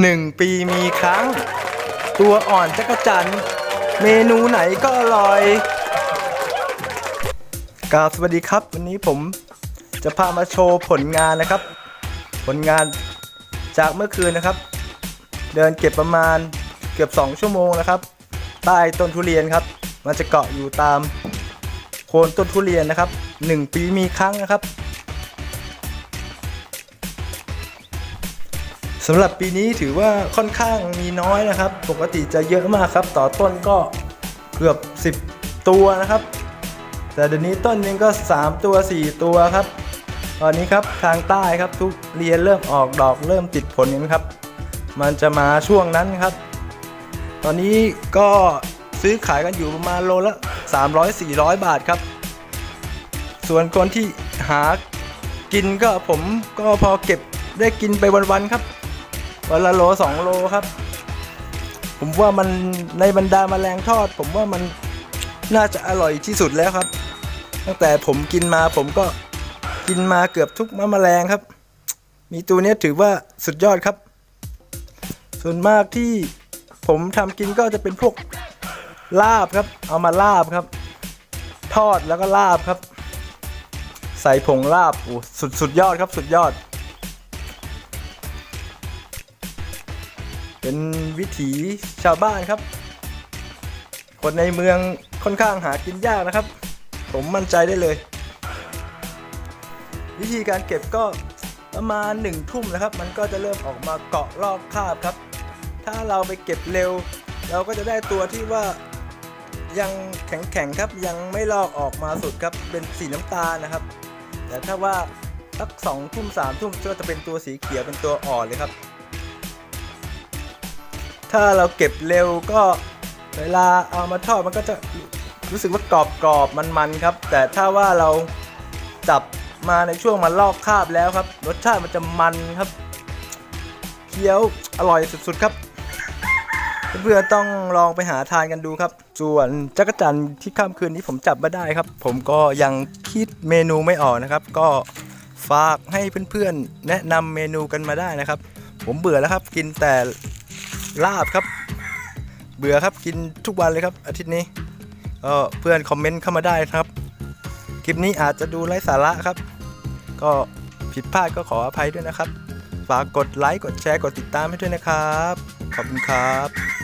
หนึ่งปีมีครั้ง ตัวอ่อนจักจันเมนูไหนก็อร่อยกราบสวัสดีครับ วันนี้ผมจะพามาโชว์ผลงานนะครับ ผลงานจากเมื่อคืนนะครับ เดินเก็บประมาณเกือบ 2 ชั่วโมงนะครับ ใต้ต้นทุเรียนครับ มันจะเกาะอยู่ตามโคนต้นทุเรียนนะครับ 1 ปีมีครั้งนะครับ สำหรับปีนี้ถือว่าค่อนข้างมีน้อยนะครับ ปกติจะเยอะมากครับ ต่อต้นก็เกือบ 10 ตัวนะครับ แต่เดี๋ยวนี้ต้นหนึงก็ 3 ตัว 4 ตัวครับ ตอนนี้ครับทางใต้ครับทุกเรียนเริ่มออกดอกเริ่มติดผลกันครับ มันจะมาช่วงนั้นครับ ตอนนี้ก็ซื้อขายกันอยู่ประมาณโลละ 300-400 บาทครับ ส่วนคนที่หากินก็ผมก็พอเก็บได้กินไปวันๆครับ วันละโลสองโลครับ ผมว่ามันในบรรดาแมลงทอด ผมว่ามันน่าจะอร่อยที่สุดแล้วครับ ตั้งแต่ผมกินมาผมก็กินมาเกือบทุกมะแมลงครับ มีตัวนี้ถือว่าสุดยอดครับ ส่วนมากที่ผมทำกินก็จะเป็นพวกลาบครับ เอามาลาบครับ ทอดแล้วก็ลาบครับ ใส่ผงลาบโอ้สุดสุดยอดครับสุดยอด เป็นวิถีชาวบ้านครับ คนในเมืองค่อนข้างหากินยากนะครับ ผมมั่นใจได้เลย วิธีการเก็บก็ประมาณหนึ่งทุ่มนะครับ มันก็จะเริ่มออกมาเกาะรอบคาบครับ ถ้าเราไปเก็บเร็ว เราก็จะได้ตัวที่ว่ายังแข็งๆครับยังไม่ลอกออกมาสุดครับเป็นสีน้ำตาลนะครับ แต่ถ้าว่าสักสองทุ่มสามทุ่มก็จะเป็นตัวสีเขียวเป็นตัวอ่อนเลยครับ ถ้าเราเก็บเร็วก็เวลาเอามาทอดมันก็จะรู้สึกว่ากรอบกรอบๆมันๆครับ แต่ถ้าว่าเราจับมาในช่วงมันลอกคาบแล้วครับ รสชาติมันจะมันครับ เคี้ยวอร่อยสุดๆครับ เพื่อนๆต้องลองไปหาทานกันดูครับ ส่วนจักรจันที่ค่ำคืนนี้ผมจับมาได้ครับ ผมก็ยังคิดเมนูไม่ออกนะครับ ก็ฝากให้เพื่อนๆแนะนำเมนูกันมาได้นะครับ ผมเบื่อแล้วครับ กินแต่ ลาบครับ เบื่อครับกินทุกวันเลยครับ อาทิตย์นี้ก็เพื่อนคอมเมนต์เข้ามาได้ครับ คลิปนี้อาจจะดูไร้สาระครับ ก็ผิดพลาดก็ขออภัยด้วยนะครับ ฝากกดไลค์กดแชร์กดติดตามให้ด้วยนะครับ ขอบคุณครับ